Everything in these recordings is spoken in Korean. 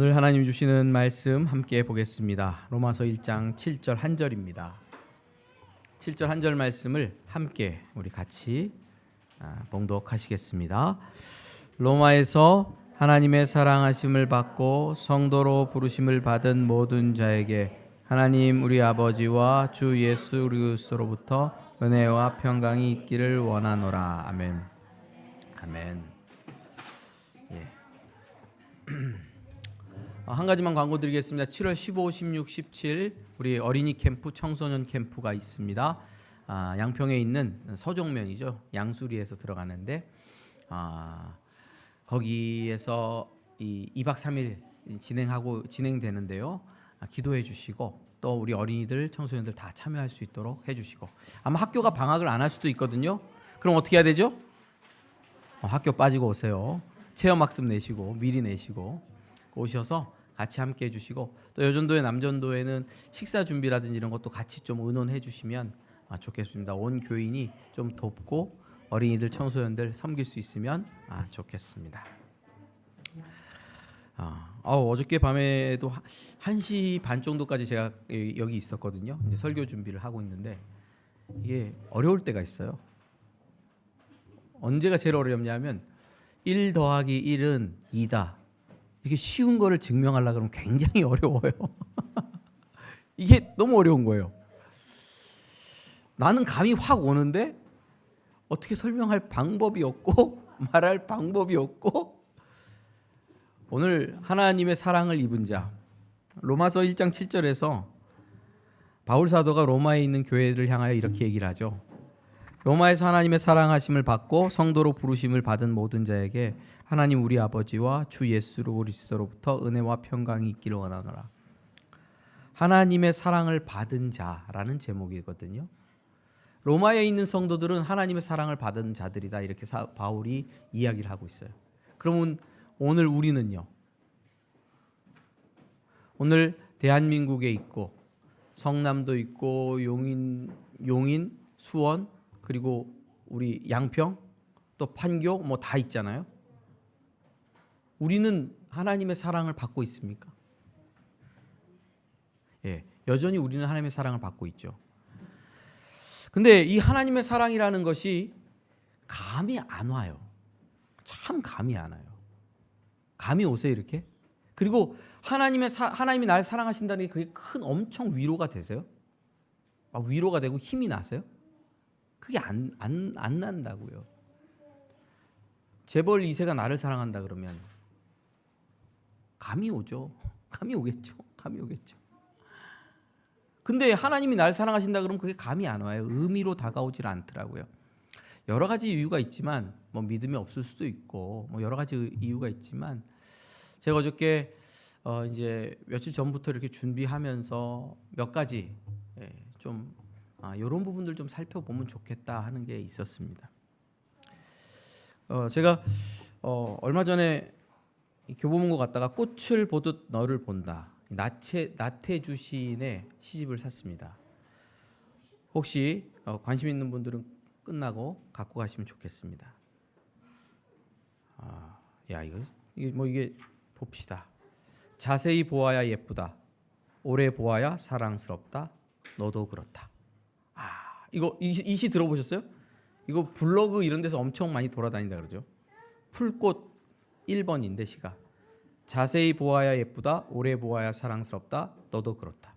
오늘 하나님 주시는 말씀 함께 보겠습니다. 로마서 1장 7절 한 절입니다. 7절 한 절 말씀을 함께 우리 같이 아, 봉독하시겠습니다. 로마에서 하나님의 사랑하심을 받고 성도로 부르심을 받은 모든 자에게 하나님 우리 아버지와 주 예수 그리스도로부터 은혜와 평강이 있기를 원하노라. 아멘. 아멘. 예. 어, 한 가지만 광고 드리겠습니다. 7월 15, 16, 17 우리 어린이 캠프, 청소년 캠프가 있습니다. 아, 양평에 있는 서종면이죠. 양수리에서 들어가는데 아, 거기에서 이 2박 3일 진행하고 진행되는데요. 아, 기도해 주시고 또 우리 어린이들, 청소년들 다 참여할 수 있도록 해 주시고 아마 학교가 방학을 안 할 수도 있거든요. 그럼 어떻게 해야 되죠? 어, 학교 빠지고 오세요. 체험 학습 내시고 미리 내시고 오셔서 같이 함께 해주시고 또 여전도회 남전도회는 식사 준비라든지 이런 것도 같이 좀 의논해 주시면 아, 좋겠습니다. 온 교인이 좀 돕고 어린이들 청소년들 섬길 수 있으면 아, 좋겠습니다. 아, 어, 어저께 밤에도 1시 반 정도까지 제가 여기 있었거든요. 이제 설교 준비를 하고 있는데 이게 어려울 때가 있어요. 언제가 제일 어렵냐면 1 더하기 1은 2다. 이게 쉬운 거를 증명하려 그러면 굉장히 어려워요. 이게 너무 어려운 거예요. 나는 감이 확 오는데 어떻게 설명할 방법이 없고 말할 방법이 없고 오늘 하나님의 사랑을 입은 자 로마서 1장 7절에서 바울 사도가 로마에 있는 교회를 향하여 이렇게 얘기를 하죠. 로마에서 하나님의 사랑하심을 받고 성도로 부르심을 받은 모든 자에게 하나님 우리 아버지와 주 예수 그리스도로부터 은혜와 평강이 있기를 원하노라. 하나님의 사랑을 받은 자라는 제목이거든요. 로마에 있는 성도들은 하나님의 사랑을 받은 자들이다 이렇게 사, 바울이 이야기를 하고 있어요. 그러면 오늘 우리는요. 오늘 대한민국에 있고 성남도 있고 용인 용인 수원 그리고 우리 양평 또 판교 뭐 다 있잖아요. 우리는 하나님의 사랑을 받고 있습니까? 예, 여전히 우리는 하나님의 사랑을 받고 있죠. 근데 이 하나님의 사랑이라는 것이 감이 안 와요. 참 감이 안 와요. 감이 오세요 이렇게? 그리고 하나님의 사, 하나님이 날 사랑하신다는 게 그게 큰 엄청 위로가 되세요? 막 위로가 되고 힘이 나세요? 그게 안, 안, 안 난다고요. 재벌 2세가 나를 사랑한다 그러면 감이 오죠. 감이 오겠죠. 감이 오겠죠. 근데 하나님이 날 사랑하신다 그러면 그게 감이 안 와요. 의미로 다가오질 않더라고요. 여러 가지 이유가 있지만 뭐 믿음이 없을 수도 있고 뭐 여러 가지 이유가 있지만 제가 어저께 어 이제 며칠 전부터 이렇게 준비하면서 몇 가지 예, 좀 아, 이런 부분들 좀 살펴보면 좋겠다 하는 게 있었습니다. 어, 제가 어, 얼마 전에 교보문고 갔다가 꽃을 보듯 너를 본다. 나체 나태주 시인의 시집을 샀습니다. 혹시 어, 관심 있는 분들은 끝나고 갖고 가시면 좋겠습니다. 아, 야 이거 이게 뭐 이게 봅시다. 자세히 보아야 예쁘다. 오래 보아야 사랑스럽다. 너도 그렇다. 아, 이거 이시 들어보셨어요? 이거 블로그 이런 데서 엄청 많이 돌아다닌다 그러죠. 풀꽃 1번인데 시가 자세히 보아야 예쁘다. 오래 보아야 사랑스럽다. 너도 그렇다.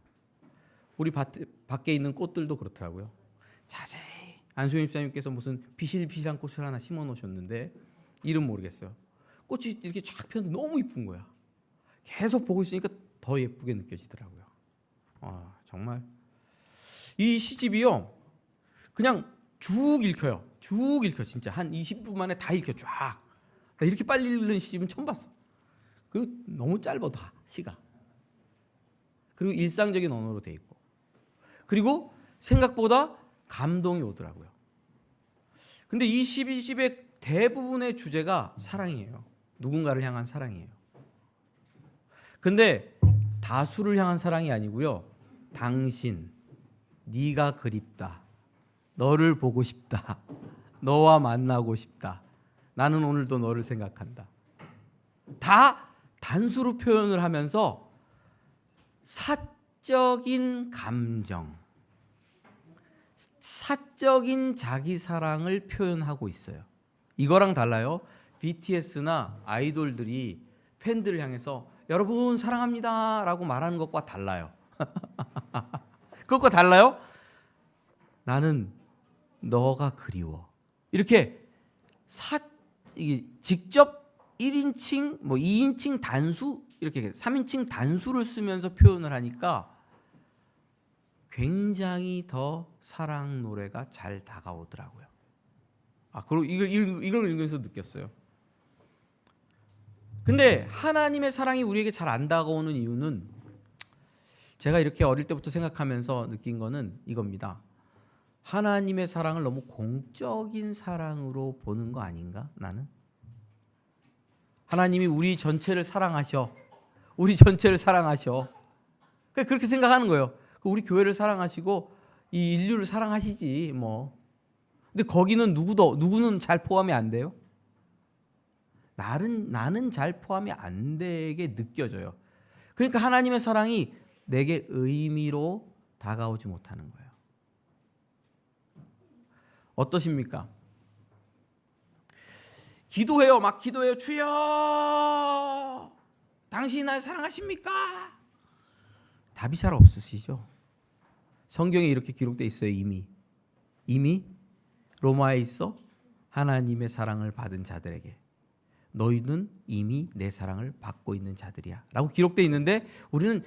우리 밭, 밖에 있는 꽃들도 그렇더라고요. 자세히 안수영 집사님께서 무슨 비실비실한 꽃을 하나 심어 놓으셨는데 이름 모르겠어요. 꽃이 이렇게 쫙 폈는데 너무 이쁜 거야. 계속 보고 있으니까 더 예쁘게 느껴지더라고요. 아, 정말 이 시집이요. 그냥 쭉 읽혀요. 쭉 읽혀 진짜 한 20분 만에 다 읽혀 쫙. 나 이렇게 빨리 읽는 시집은 처음 봤어. 그리고 너무 짧아 다 시가. 그리고 일상적인 언어로 돼 있고. 그리고 생각보다 감동이 오더라고요. 근데 이 12집의 대부분의 주제가 사랑이에요. 누군가를 향한 사랑이에요. 근데 다수를 향한 사랑이 아니고요. 당신, 네가 그립다. 너를 보고 싶다. 너와 만나고 싶다. 나는 오늘도 너를 생각한다. 다 단수로 표현을 하면서 사적인 감정, 사적인 자기 사랑을 표현하고 있어요. 이거랑 달라요. BTS나 아이돌들이 팬들을 향해서 여러분 사랑합니다라고 말하는 것과 달라요. 그것과 달라요? 나는 너가 그리워. 이렇게 사 이게 직접 1인칭 뭐 2인칭 단수 이렇게 3인칭 단수를 쓰면서 표현을 하니까 굉장히 더 사랑 노래가 잘 다가오더라고요. 아, 그리고 이걸 읽- 이걸 읽으면서 느꼈어요. 근데 하나님의 사랑이 우리에게 잘 안 다가오는 이유는 제가 이렇게 어릴 때부터 생각하면서 느낀 거는 이겁니다. 하나님의 사랑을 너무 공적인 사랑으로 보는 거 아닌가? 나는 하나님이 우리 전체를 사랑하셔. 우리 전체를 사랑하셔. 그- 그렇게 생각하는 거예요. 그 우리 교회를 사랑하시고 이 인류를 사랑하시지 뭐. 근데 거기는 누구도 누구는 잘 포함이 안 돼요. 나는 나는 잘 포함이 안 되게 느껴져요. 그러니까 하나님의 사랑이 내게 의미로 다가오지 못하는 거예요. 어떠십니까? 기도해요. 막 기도해요. 주여! 당신이 날 사랑하십니까? 답이 잘 없으시죠? 성경에 이렇게 기록돼 있어요, 이미. 이미 로마에 있어 하나님의 사랑을 받은 자들에게 너희는 이미 내 사랑을 받고 있는 자들이야. 라고 기록돼 있는데 우리는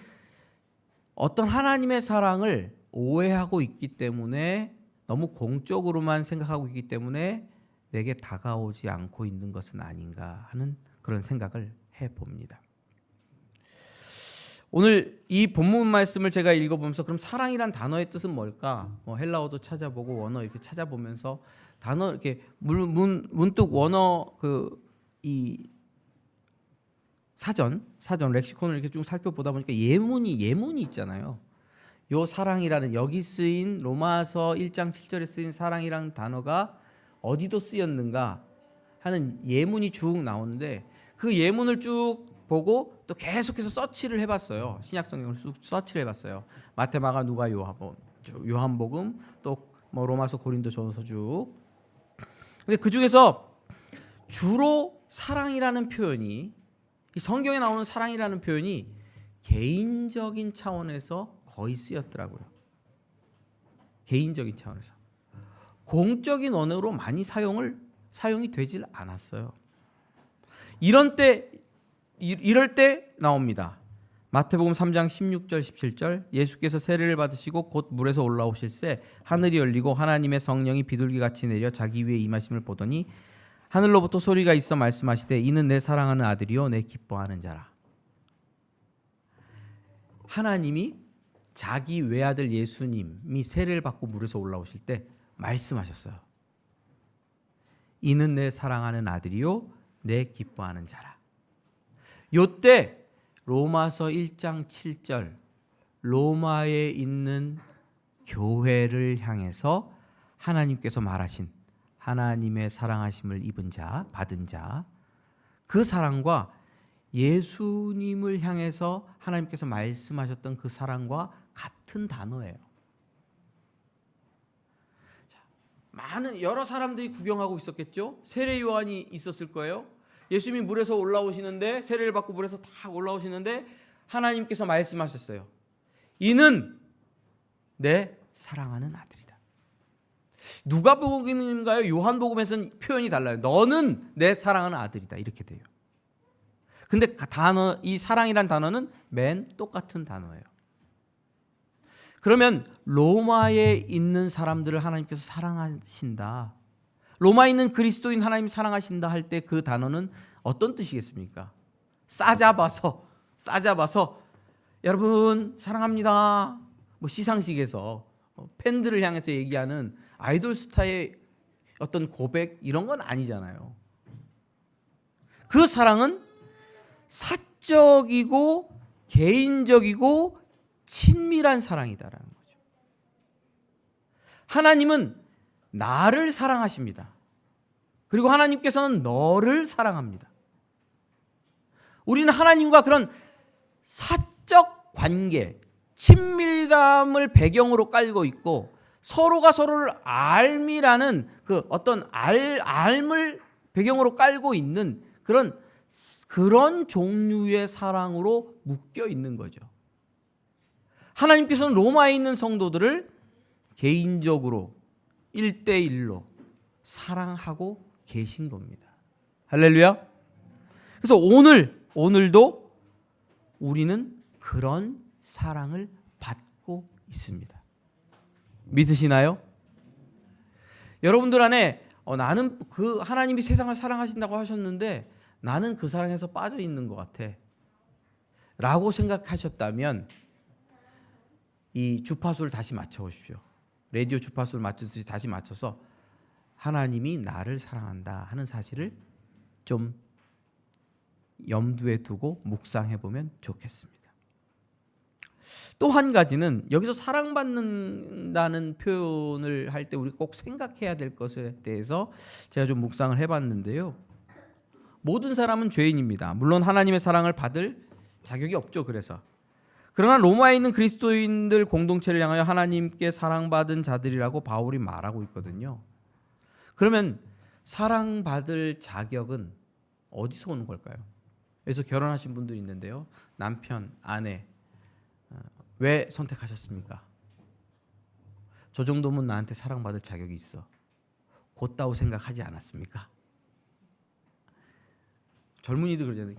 어떤 하나님의 사랑을 오해하고 있기 때문에 너무 공적으로만 생각하고 있기 때문에 내게 다가오지 않고 있는 것은 아닌가 하는 그런 생각을 해 봅니다. 오늘 이 본문 말씀을 제가 읽어보면서 그럼 사랑이란 단어의 뜻은 뭘까? 뭐 헬라어도 찾아보고 원어 이렇게 찾아보면서 단어 이렇게 문, 문, 문득 원어 그 이 사전 사전 렉시콘을 이렇게 쭉 살펴보다 보니까 예문이 예문이 있잖아요. 요 사랑이라는 여기 쓰인 로마서 1장 7절에 쓰인 사랑이라는 단어가 어디도 쓰였는가 하는 예문이 쭉 나오는데 그 예문을 쭉 보고 또 계속해서 서치를 해봤어요. 신약 성경을 쑥 서치를 해봤어요. 마테마가 누가 요한복음, 요한복음 또 뭐 로마서 고린도전서 쭉. 근데 그 중에서 주로 사랑이라는 표현이 이 성경에 나오는 사랑이라는 표현이 개인적인 차원에서 거의 쓰였더라고요. 개인적인 차원에서 공적인 언어로 많이 사용을 사용이 되질 않았어요. 이런 때 이- 이럴 때 나옵니다. 마태복음 3장 16절 17절 예수께서 세례를 받으시고 곧 물에서 올라오실 새 하늘이 열리고 하나님의 성령이 비둘기 같이 내려 자기 위에 임하심을 보더니 하늘로부터 소리가 있어 말씀하시되 이는 내 사랑하는 아들이요 내 기뻐하는 자라. 하나님이 자기 외아들 예수님이 세례를 받고 물에서 올라오실 때 말씀하셨어요. 이는 내 사랑하는 아들이요 내 기뻐하는 자라. 요때 로마서 1장 7절 로마에 있는 교회를 향해서 하나님께서 말하신 하나님의 사랑하심을 입은 자, 받은 자, 그 사랑과 예수님을 향해서 하나님께서 말씀하셨던 그 사랑과 같은 단어예요. 자, 많은 여러 사람들이 구경하고 있었겠죠. 세례 요한이 있었을 거예요. 예수님이 물에서 올라오시는데 세례를 받고 물에서 탁 올라오시는데 하나님께서 말씀하셨어요. 이는 내 사랑하는 아들이다. 누가복음인가요? 요한복음에서는 표현이 달라요. 너는 내 사랑하는 아들이다. 이렇게 돼요. 근데 그 단어 이 사랑이란 단어는 맨 똑같은 단어예요. 그러면 로마에 있는 사람들을 하나님께서 사랑하신다. 로마에 있는 그리스도인 하나님 사랑하신다 할 때 그 단어는 어떤 뜻이겠습니까? 싸잡아서 싸잡아서 여러분 사랑합니다. 뭐 시상식에서 어, 팬들을 향해서 얘기하는 아이돌 스타의 어떤 고백 이런 건 아니잖아요. 그 사랑은 사적이고 개인적이고 친밀한 사랑이다라는 거죠. 하나님은 나를 사랑하십니다. 그리고 하나님께서는 너를 사랑합니다. 우리는 하나님과 그런 사적 관계, 친밀감을 배경으로 깔고 있고 서로가 서로를 알미라는 그 어떤 알 알을 배경으로 깔고 있는 그런 그런 종류의 사랑으로 묶여 있는 거죠. 하나님께서는 로마에 있는 성도들을 개인적으로 1대1로 사랑하고 계신 겁니다. 할렐루야. 그래서 오늘 오늘도 우리는 그런 사랑을 받고 있습니다. 믿으시나요? 여러분들 안에 어, 나는 그 하나님이 세상을 사랑하신다고 하셨는데 나는 그 사랑에서 빠져 있는 것 같아. 라고 생각하셨다면 이 주파수를 다시 맞춰 보십시오. 라디오 주파수를 맞추듯이 다시 맞춰서 하나님이 나를 사랑한다 하는 사실을 좀 염두에 두고 묵상해 보면 좋겠습니다. 또 한 가지는 여기서 사랑받는다는 표현을 할 때 우리가 꼭 생각해야 될 것에 대해서 제가 좀 묵상을 해 봤는데요. 모든 사람은 죄인입니다. 물론 하나님의 사랑을 받을 자격이 없죠. 그래서 그러나 로마에 있는 그리스도인들 공동체를 향하여 하나님께 사랑받은 자들이라고 바울이 말하고 있거든요. 그러면 사랑받을 자격은 어디서 오는 걸까요? 그래서 결혼하신 분들이 있는데요. 남편, 아내 어, 왜 선택하셨습니까? 저 정도면 나한테 사랑받을 자격이 있어. 곧다고 생각하지 않았습니까? 젊은이들 그러잖아요.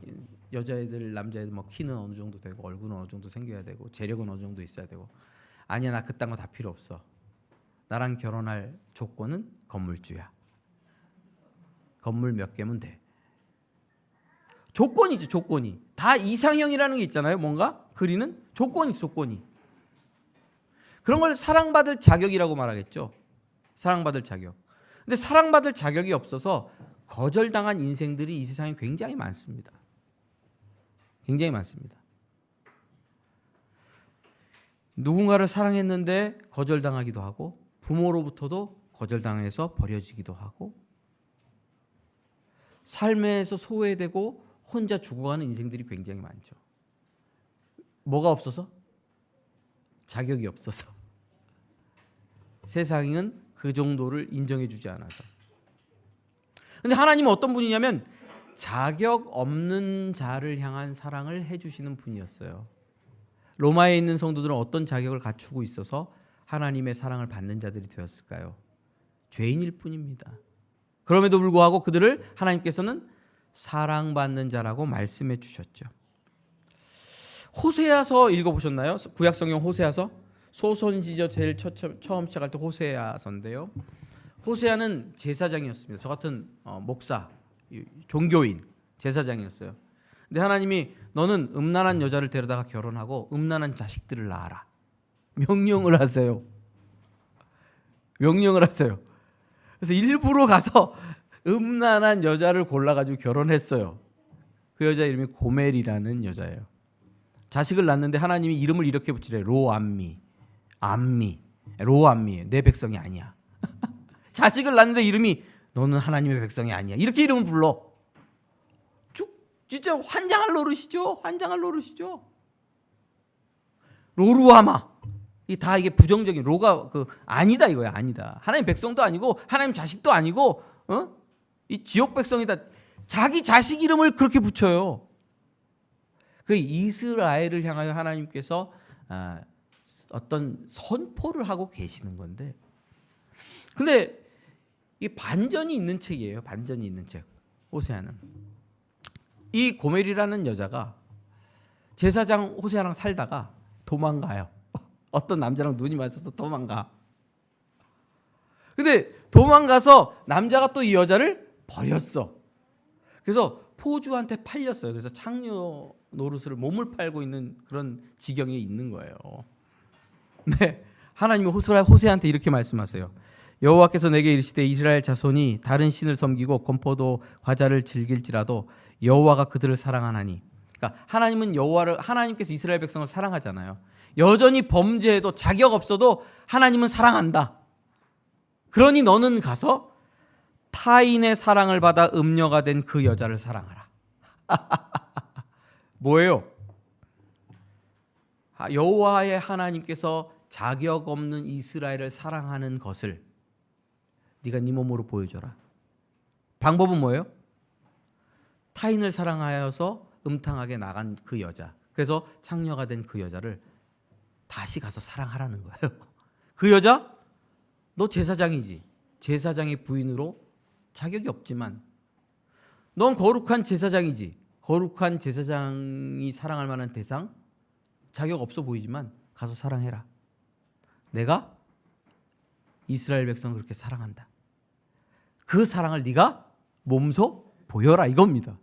여자애들, 남자애들 뭐 키는 어느 정도 되고 얼굴은 어느 정도 생겨야 되고 재력은 어느 정도 있어야 되고 아니야 나 그딴 거 다 필요 없어. 나랑 결혼할 조건은 건물주야. 건물 몇 개면 돼. 조건이지 조건이. 다 이상형이라는 게 있잖아요. 뭔가 그리는 조건이 조건이. 그런 걸 사랑받을 자격이라고 말하겠죠. 사랑받을 자격. 근데 사랑받을 자격이 없어서 거절당한 인생들이 이 세상에 굉장히 많습니다. 굉장히 많습니다. 누군가를 사랑했는데 거절당하기도 하고 부모로부터도 거절당해서 버려지기도 하고 삶에서 소외되고 혼자 죽어가는 인생들이 굉장히 많죠. 뭐가 없어서? 자격이 없어서. 세상은 그 정도를 인정해 주지 않아서. 근데 하나님은 어떤 분이냐면 자격 없는 자를 향한 사랑을 해 주시는 분이었어요. 로마에 있는 성도들은 어떤 자격을 갖추고 있어서 하나님의 사랑을 받는 자들이 되었을까요? 죄인일 뿐입니다. 그럼에도 불구하고 그들을 하나님께서는 사랑받는 자라고 말씀해 주셨죠. 호세아서 읽어보셨나요? 구약 성경 호세아서 소선지저 제일 처, 처음 시작할 때 호세아서인데요. 호세아는 제사장이었습니다. 저 같은 어, 목사, 종교인, 제사장이었어요. 근데 하나님이 너는 음란한 여자를 데려다가 결혼하고 음란한 자식들을 낳아라. 명령을 하세요. 명령을 하세요. 그래서 일부러 가서 음란한 여자를 골라가지고 결혼했어요. 그 여자 이름이 고멜이라는 여자예요. 자식을 낳는데 하나님이 이름을 이렇게 붙이래. 로암미, 암미, 로암미. 내 백성이 아니야. 자식을 낳는데 이름이 너는 하나님의 백성이 아니야. 이렇게 이름을 불러. 쭉 진짜 환장할 노릇이죠. 환장할 노릇이죠. 로루아마. 이다 이게 부정적인 로가 그 아니다 이거야 아니다. 하나님 백성도 아니고 하나님 자식도 아니고 어? 이 지옥 백성이다. 자기 자식 이름을 그렇게 붙여요. 그 이스라엘을 향하여 하나님께서 아, 어떤 선포를 하고 계시는 건데. 근데 이 반전이 있는 책이에요. 반전이 있는 책. 호세아는 이 고멜이라는 여자가 제사장 호세아랑 살다가 도망가요. 어떤 남자랑 눈이 맞아서 도망가. 근데 도망가서 남자가 또 이 여자를 버렸어. 그래서 포주한테 팔렸어요. 그래서 창녀 노릇을 몸을 팔고 있는 그런 지경에 있는 거예요. 네. 하나님이 호세한테 이렇게 말씀하세요. 여호와께서 내게 이르시되 이스라엘 자손이 다른 신을 섬기고 건포도 과자를 즐길지라도 여호와가 그들을 사랑하나니. 그러니까 하나님은 여호와를 하나님께서 이스라엘 백성을 사랑하잖아요. 여전히 범죄해도 자격 없어도 하나님은 사랑한다. 그러니 너는 가서 타인의 사랑을 받아 음녀가 된 그 여자를 사랑하라. 뭐예요? 아, 여호와의 하나님께서 자격 없는 이스라엘을 사랑하는 것을 네가 네 몸으로 보여줘라. 방법은 뭐예요? 타인을 사랑하여서 음탕하게 나간 그 여자. 그래서 창녀가 된 그 여자를 다시 가서 사랑하라는 거예요. 그 여자 너 제사장이지. 제사장의 부인으로 자격이 없지만 넌 거룩한 제사장이지. 거룩한 제사장이 사랑할 만한 대상 자격 없어 보이지만 가서 사랑해라. 내가 이스라엘 백성을 그렇게 사랑한다. 그 사랑을 네가 몸소 보여라 이겁니다.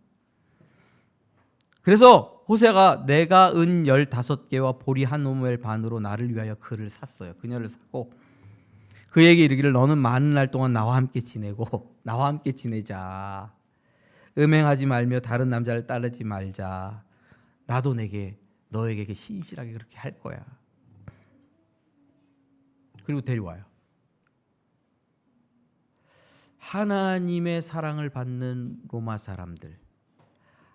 그래서 호세가 내가 은 열다섯 개와 보리 한 오멜 반으로 나를 위하여 그를 샀어요. 그녀를 샀고 그에게 이르기를 너는 많은 날 동안 나와 함께 지내고 나와 함께 지내자. 음행하지 말며 다른 남자를 따르지 말자. 나도 내게 너에게 신실하게 그렇게 할 거야. 그리고 데려와요. 하나님의 사랑을 받는 로마 사람들,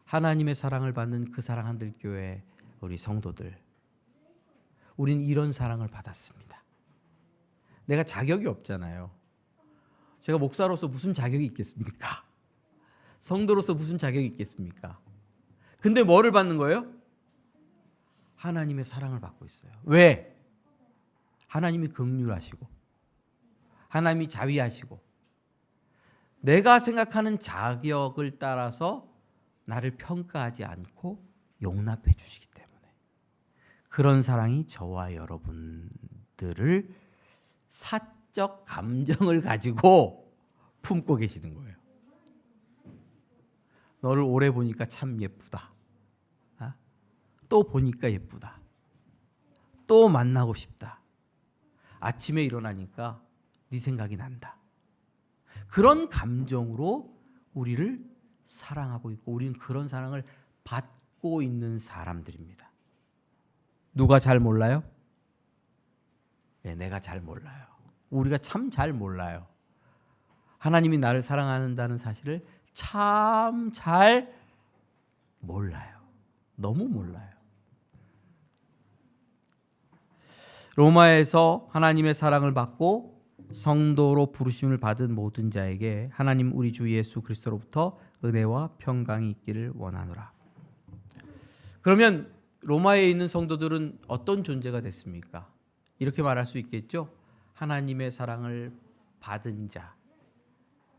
하나님의 사랑을 받는 그 사랑 한들 교회 우리 성도들, 우린 이런 사랑을 받았습니다. 내가 자격이 없잖아요. 제가 목사로서 무슨 자격이 있겠습니까? 성도로서 무슨 자격이 있겠습니까? 근데 뭐를 받는 거예요? 하나님의 사랑을 받고 있어요. 왜? 하나님이 긍휼하시고 하나님이 자비하시고 내가 생각하는 자격을 따라서 나를 평가하지 않고 용납해 주시기 때문에 그런 사랑이 저와 여러분들을 사적 감정을 가지고 품고 계시는 거예요. 너를 오래 보니까 참 예쁘다. 아? 또 보니까 예쁘다. 또 만나고 싶다. 아침에 일어나니까 네 생각이 난다. 그런 감정으로 우리를 사랑하고 있고 우리는 그런 사랑을 받고 있는 사람들입니다. 누가 잘 몰라요? 네, 내가 잘 몰라요. 우리가 참 잘 몰라요. 하나님이 나를 사랑한다는 사실을 참 잘 몰라요. 너무 몰라요. 로마에서 하나님의 사랑을 받고 성도로 부르심을 받은 모든 자에게 하나님 우리 주 예수 그리스도로부터 은혜와 평강이 있기를 원하노라. 그러면 로마에 있는 성도들은 어떤 존재가 됐습니까? 이렇게 말할 수 있겠죠. 하나님의 사랑을 받은 자,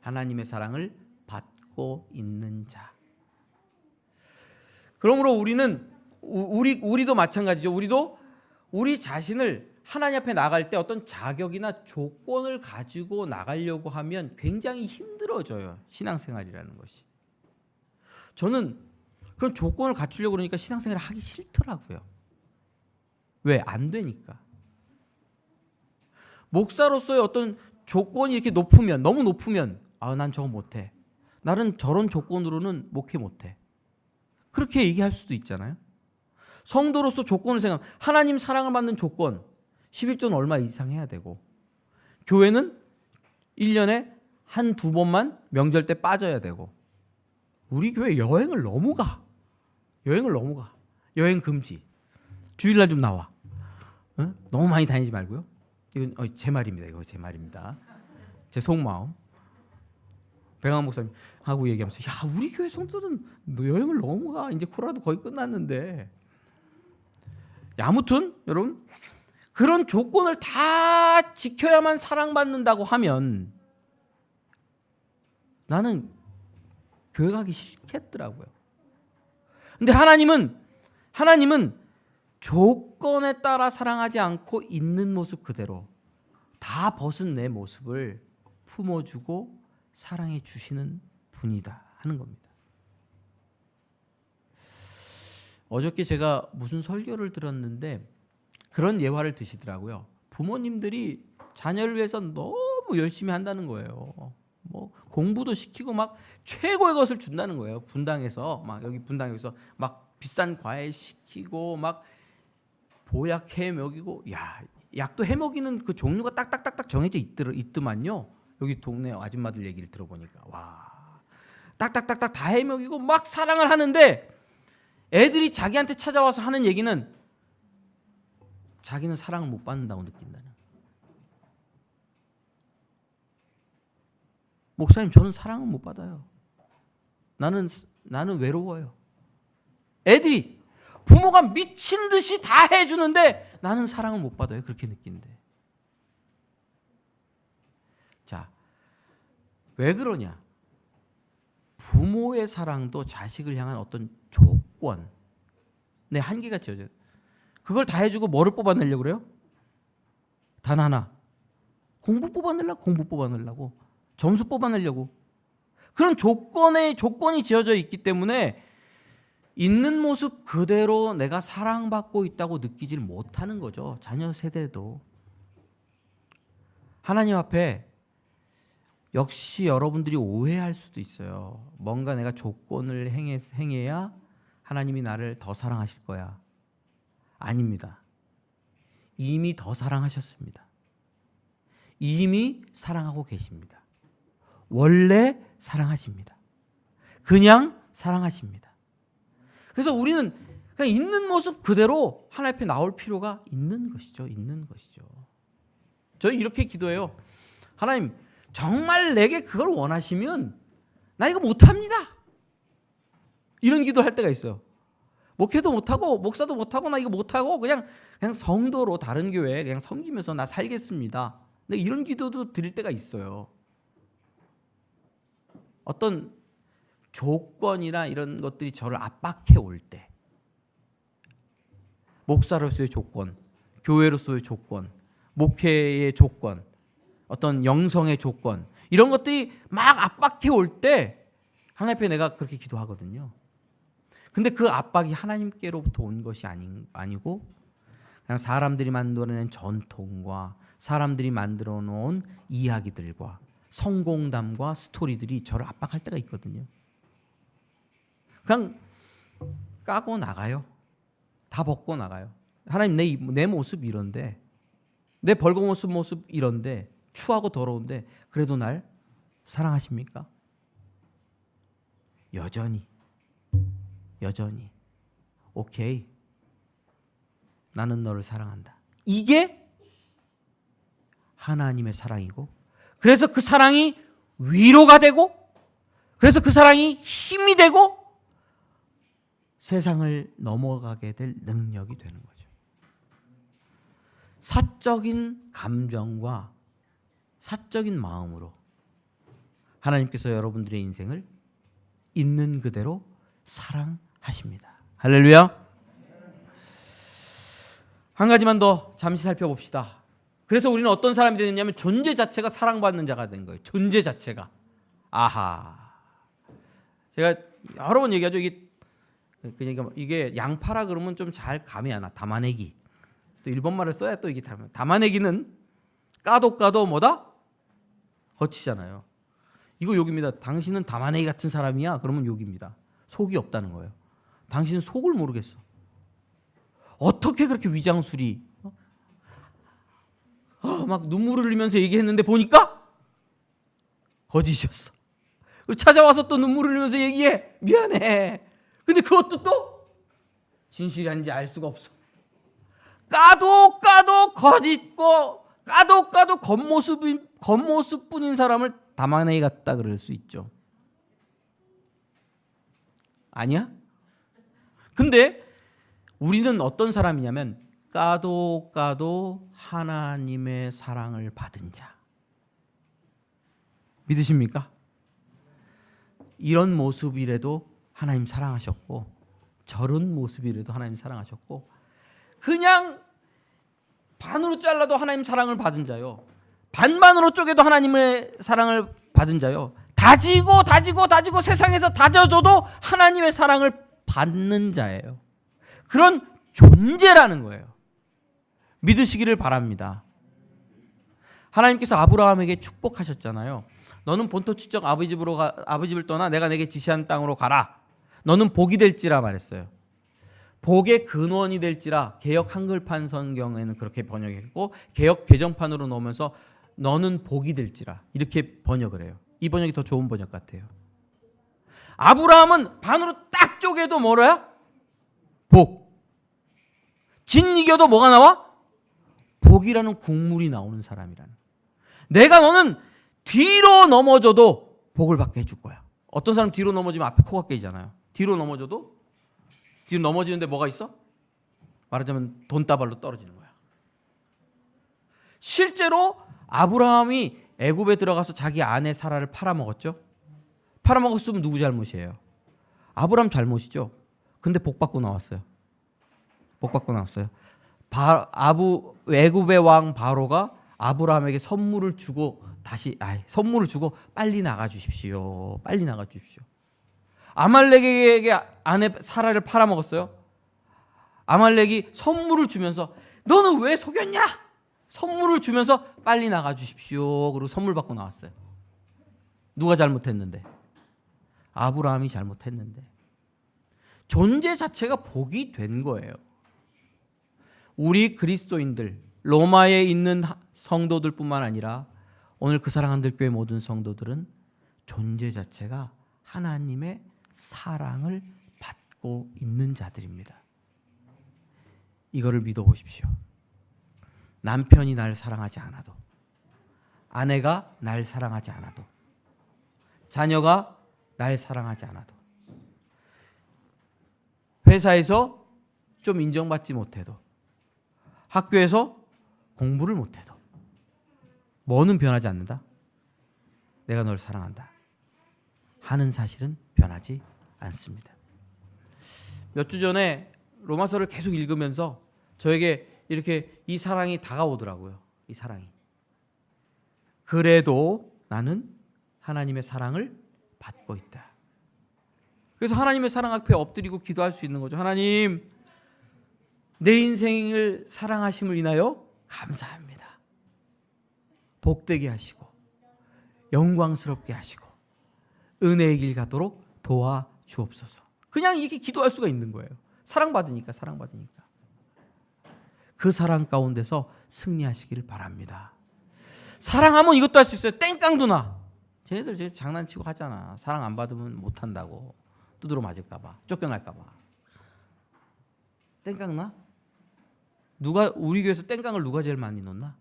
하나님의 사랑을 받고 있는 자. 그러므로 우리는 우리 우리도 마찬가지죠. 우리도 우리 자신을 하나님 앞에 나갈 때 어떤 자격이나 조건을 가지고 나가려고 하면 굉장히 힘들어져요. 신앙생활이라는 것이. 저는 그런 조건을 갖추려고 그러니까 신앙생활을 하기 싫더라고요. 왜? 안 되니까. 목사로서의 어떤 조건이 이렇게 높으면 너무 높으면 아, 난 저거 못 해. 나는 저런 조건으로는 목회 못 해. 그렇게 얘기할 수도 있잖아요. 성도로서 조건을 생각 하나님 사랑을 받는 조건 11조는 얼마 이상 해야 되고 교회는 1년에 한 두 번만 명절 때 빠져야 되고 우리 교회 여행을 너무 가. 여행을 너무 가. 여행 금지. 주일날 좀 나와. 어? 너무 많이 다니지 말고요. 이건 어, 제 말입니다. 이거 제 말입니다. 제 속마음. 백왕 목사님 하고 얘기하면서 야 우리 교회 성도들은 여행을 너무 가. 이제 코로나도 거의 끝났는데. 아무튼 여러분 그런 조건을 다 지켜야만 사랑받는다고 하면 나는 교회 가기 싫겠더라고요. 근데 하나님은 하나님은 조건에 따라 사랑하지 않고 있는 모습 그대로 다 벗은 내 모습을 품어주고 사랑해 주시는 분이다 하는 겁니다. 어저께 제가 무슨 설교를 들었는데 그런 예화를 드시더라고요. 부모님들이 자녀를 위해서 너무 열심히 한다는 거예요. 뭐 공부도 시키고 막 최고의 것을 준다는 거예요. 분당에서 막 여기 분당에서 막 비싼 과일 시키고 막 보약 해 먹이고 야 약도 해 먹이는 그 종류가 딱딱딱딱 정해져 있더, 있더만요. 여기 동네 아줌마들 얘기를 들어보니까 와 딱딱딱딱 다 해 먹이고 막 사랑을 하는데 애들이 자기한테 찾아와서 하는 얘기는 자기는 사랑을 못 받는다고 느낀다는. 목사님 저는 사랑을 못 받아요. 나는 나는 외로워요. 애들이 부모가 미친 듯이 다 해주는데 나는 사랑을 못 받아요. 그렇게 느낀대. 자, 왜 그러냐? 부모의 사랑도 자식을 향한 어떤 조건, 내 한계가 지어져. 그걸 다 해주고 뭐를 뽑아내려고 그래요? 단 하나. 공부 뽑아내려고 공부 뽑아내려고 점수 뽑아내려고 그런 조건에 조건이 지어져 있기 때문에 있는 모습 그대로 내가 사랑받고 있다고 느끼질 못하는 거죠. 자녀 세대도 하나님 앞에 역시 여러분들이 오해할 수도 있어요. 뭔가 내가 조건을 행해, 행해야 하나님이 나를 더 사랑하실 거야. 아닙니다. 이미 더 사랑하셨습니다. 이미 사랑하고 계십니다. 원래 사랑하십니다. 그냥 사랑하십니다. 그래서 우리는 그냥 있는 모습 그대로 하나님 앞에 나올 필요가 있는 것이죠. 있는 것이죠. 저희 이렇게 기도해요. 하나님, 정말 내게 그걸 원하시면 나 이거 못합니다. 이런 기도할 때가 있어요. 목회도 못하고 목사도 못하고 나 이거 못하고 그냥 그냥 성도로 다른 교회에 그냥 섬기면서 나 살겠습니다. 근데 이런 기도도 드릴 때가 있어요. 어떤 조건이나 이런 것들이 저를 압박해 올 때, 목사로서의 조건, 교회로서의 조건, 목회의 조건, 어떤 영성의 조건 이런 것들이 막 압박해 올 때 하나님 앞에 내가 그렇게 기도하거든요. 근데 그 압박이 하나님께로부터 온 것이 아닌, 아니고 그냥 사람들이 만들어낸 전통과 사람들이 만들어 놓은 이야기들과 성공담과 스토리들이 저를 압박할 때가 있거든요. 그냥 까고 나가요. 다 벗고 나가요. 하나님 내, 내 모습 이런데 내 벌거벗은 모습 이런데 추하고 더러운데 그래도 날 사랑하십니까? 여전히 여전히 오케이 나는 너를 사랑한다. 이게 하나님의 사랑이고 그래서 그 사랑이 위로가 되고 그래서 그 사랑이 힘이 되고 세상을 넘어가게 될 능력이 되는 거죠. 사적인 감정과 사적인 마음으로 하나님께서 여러분들의 인생을 있는 그대로 사랑 하십니다. 할렐루야. 한 가지만 더 잠시 살펴봅시다. 그래서 우리는 어떤 사람이 되느냐면 존재 자체가 사랑받는 자가 된 거예요. 존재 자체가. 아하. 제가 여러 번 얘기하죠. 이게 그러니까 이게 양파라 그러면 좀 잘 감이 안 와. 담아내기. 또 일본말을 써야 또 이게 담- 담아내기는 까도 까도 뭐다? 거치잖아요. 이거 욕입니다. 당신은 담아내기 같은 사람이야. 그러면 욕입니다. 속이 없다는 거예요. 당신은 속을 모르겠어. 어떻게 그렇게 위장술이 어? 아, 막 눈물을 흘리면서 얘기했는데 보니까 거짓이었어. 그리고 찾아와서 또 눈물을 흘리면서 얘기해. 미안해. 근데 그것도 또 진실이 아닌지 알 수가 없어. 까도 까도 거짓고 까도 까도 겉모습인 겉모습뿐인 사람을 담아내기 같다 그럴 수 있죠. 아니야? 근데 우리는 어떤 사람이냐면 까도 까도 하나님의 사랑을 받은 자. 믿으십니까? 이런 모습이라도 하나님 사랑하셨고 저런 모습이라도 하나님 사랑하셨고 그냥 반으로 잘라도 하나님 사랑을 받은 자요. 반반으로 쪼개도 하나님의 사랑을 받은 자요. 다지고 다지고 다지고 세상에서 다져줘도 하나님의 사랑을 받는 자예요. 그런 존재라는 거예요. 믿으시기를 바랍니다. 하나님께서 아브라함에게 축복하셨잖아요. 너는 본토 지적 아버지 집으로 가, 아버지 집을 떠나 내가 내게 지시한 땅으로 가라. 너는 복이 될지라 말했어요. 복의 근원이 될지라 개역 한글판 성경에는 그렇게 번역했고 개역 개정판으로 놓으면서 너는 복이 될지라 이렇게 번역을 해요. 이 번역이 더 좋은 번역 같아요. 아브라함은 반으로 딱 쪼개도 뭐라야? 복. 진 이겨도 뭐가 나와? 복이라는 국물이 나오는 사람이라는. 내가 너는 뒤로 넘어져도 복을 받게 해줄 거야. 어떤 사람 뒤로 넘어지면 앞에 코가 깨지잖아요. 뒤로 넘어져도 뒤로 넘어지는데 뭐가 있어? 말하자면 돈다발로 떨어지는 거야. 실제로 아브라함이 애굽에 들어가서 자기 아내 사라를 팔아먹었죠. 팔아먹었으면 누구 잘못이에요? 아브라함 잘못이죠. 근데 복 받고 나왔어요. 복 받고 나왔어요. 바, 아부 애굽의 왕 바로가 아브라함에게 선물을 주고 다시 아 선물을 주고 빨리 나가 주십시오. 빨리 나가 주십시오. 아말렉에게 아내 사라를 팔아먹었어요. 아말렉이 선물을 주면서 너는 왜 속였냐? 선물을 주면서 빨리 나가 주십시오. 그리고 선물 받고 나왔어요. 누가 잘못했는데? 아브라함이 잘못했는데. 존재 자체가 복이 된 거예요. 우리 그리스도인들 로마에 있는 하- 성도들뿐만 아니라 오늘 그 사랑 한들 교회 모든 성도들은 존재 자체가 하나님의 사랑을 받고 있는 자들입니다. 이거를 믿어 보십시오. 남편이 날 사랑하지 않아도 아내가 날 사랑하지 않아도 자녀가 날 사랑하지 않아도 회사에서 좀 인정받지 못해도 학교에서 공부를 못해도 뭐는 변하지 않는다. 내가 널 사랑한다. 하는 사실은 변하지 않습니다. 몇 주 전에 로마서를 계속 읽으면서 저에게 이렇게 이 사랑이 다가오더라고요. 이 사랑이. 그래도 나는 하나님의 사랑을 받고 있다. 그래서 하나님의 사랑 앞에 엎드리고 기도할 수 있는 거죠. 하나님, 내 인생을 사랑하심을 인하여 감사합니다. 복되게 하시고 영광스럽게 하시고 은혜의 길 가도록 도와 주옵소서. 그냥 이렇게 기도할 수가 있는 거예요. 사랑받으니까 사랑받으니까. 그 사랑 가운데서 승리하시기를 바랍니다. 사랑하면 이것도 할 수 있어요. 땡깡도 나. 쟤네들 쟤 장난치고 하잖아. 사랑 안 받으면 못 한다고. 두드러 맞을까 봐. 쫓겨날까 봐. 땡깡 나? 누가 우리 교회에서 땡깡을 누가 제일 많이 넣나?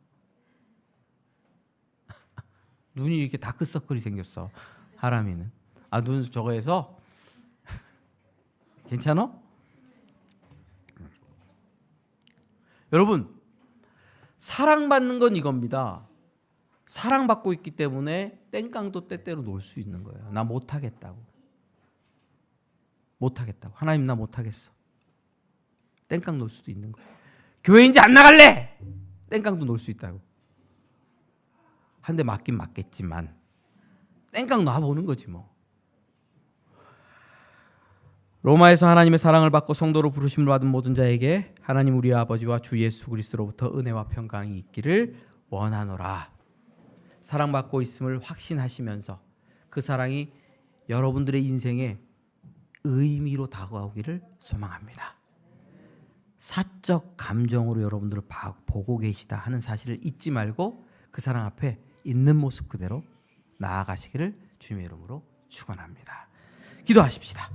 눈이 이렇게 다크서클이 생겼어. 하람이는. 아, 눈 저거에서 괜찮아? 여러분, 사랑받는 건 이겁니다. 사랑받고 있기 때문에 땡깡도 때때로 놀 수 있는 거예요. 나 못하겠다고. 못하겠다고. 하나님 나 못하겠어. 땡깡 놀 수도 있는 거예요. 교회 이제 안 나갈래! 땡깡도 놀 수 있다고. 한 대 맞긴 맞겠지만 땡깡 놔보는 거지 뭐. 로마에서 하나님의 사랑을 받고 성도로 부르심을 받은 모든 자에게 하나님 우리 아버지와 주 예수 그리스도로부터 은혜와 평강이 있기를 원하노라. 사랑받고 있음을 확신하시면서 그 사랑이 여러분들의 인생에 의미로 다가오기를 소망합니다. 사적 감정으로 여러분들을 봐- 보고 계시다 하는 사실을 잊지 말고 그 사랑 앞에 있는 모습 그대로 나아가시기를 주님의 이름으로 축원합니다. 기도하십시다.